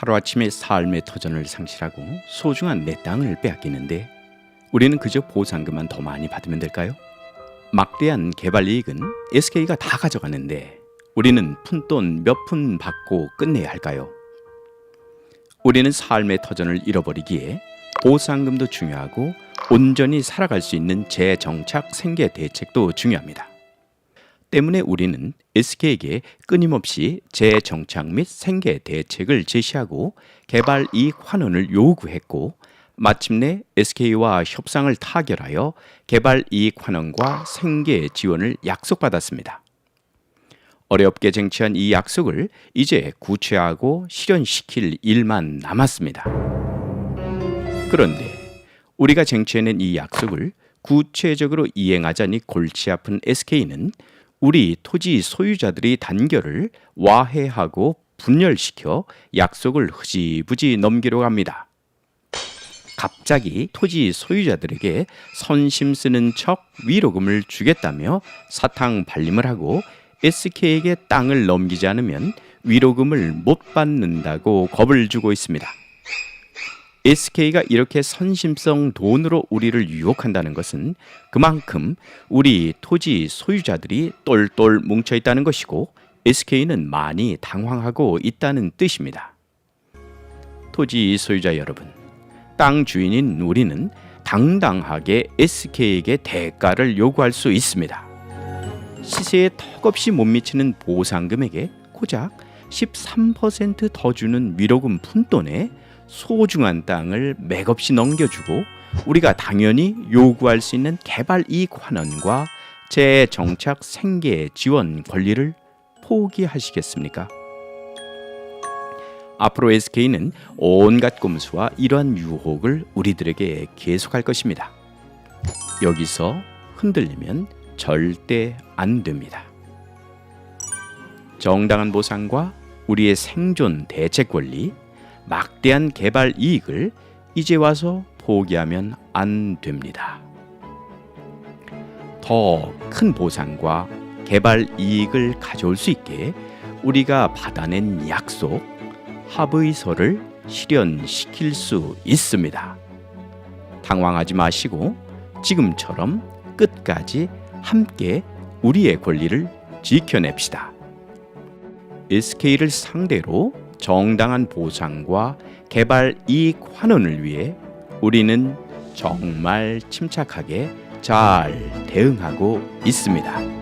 하루아침에 삶의 터전을 상실하고 소중한 내 땅을 빼앗기는데 우리는 그저 보상금만 더 많이 받으면 될까요? 막대한 개발 이익은 SK가 다 가져가는데 우리는 푼돈 몇 푼 받고 끝내야 할까요? 우리는 삶의 터전을 잃어버리기에 보상금도 중요하고 온전히 살아갈 수 있는 재정착 생계 대책도 중요합니다. 때문에 우리는 SK에게 끊임없이 재정착 및 생계 대책을 제시하고 개발 이익 환원을 요구했고 마침내 SK와 협상을 타결하여 개발 이익 환원과 생계 지원을 약속받았습니다. 어렵게 쟁취한 이 약속을 이제 구체화하고 실현시킬 일만 남았습니다. 그런데 우리가 쟁취해낸 이 약속을 구체적으로 이행하자니 골치 아픈 SK는 우리 토지 소유자들이 단결을 와해하고 분열시켜 약속을 흐지부지 넘기려고 합니다. 갑자기 토지 소유자들에게 선심 쓰는 척 위로금을 주겠다며 사탕 발림을 하고 SK에게 땅을 넘기지 않으면 위로금을 못 받는다고 겁을 주고 있습니다. SK가 이렇게 선심성 돈으로 우리를 유혹한다는 것은 그만큼 우리 토지 소유자들이 똘똘 뭉쳐 있다는 것이고 SK는 많이 당황하고 있다는 뜻입니다. 토지 소유자 여러분, 땅 주인인 우리는 당당하게 SK에게 대가를 요구할 수 있습니다. 시세에 턱없이 못 미치는 보상금에게 고작 13%더 주는 위로금 푼돈에 소중한 땅을 맥없이 넘겨주고 우리가 당연히 요구할 수 있는 개발 이익 환원과 재정착 생계 지원 권리를 포기하시겠습니까? 앞으로 SK는 온갖 꼼수와 이러한 유혹을 우리들에게 계속할 것입니다. 여기서 흔들리면 절대 안 됩니다. 정당한 보상과 우리의 생존 대책 권리, 막대한 개발 이익을 이제 와서 포기하면 안 됩니다. 더 큰 보상과 개발 이익을 가져올 수 있게 우리가 받아낸 약속, 합의서를 실현시킬 수 있습니다. 당황하지 마시고 지금처럼 끝까지 함께 우리의 권리를 지켜냅시다. SK를 상대로 정당한 보상과 개발 이익 환원을 위해 우리는 정말 침착하게 잘 대응하고 있습니다.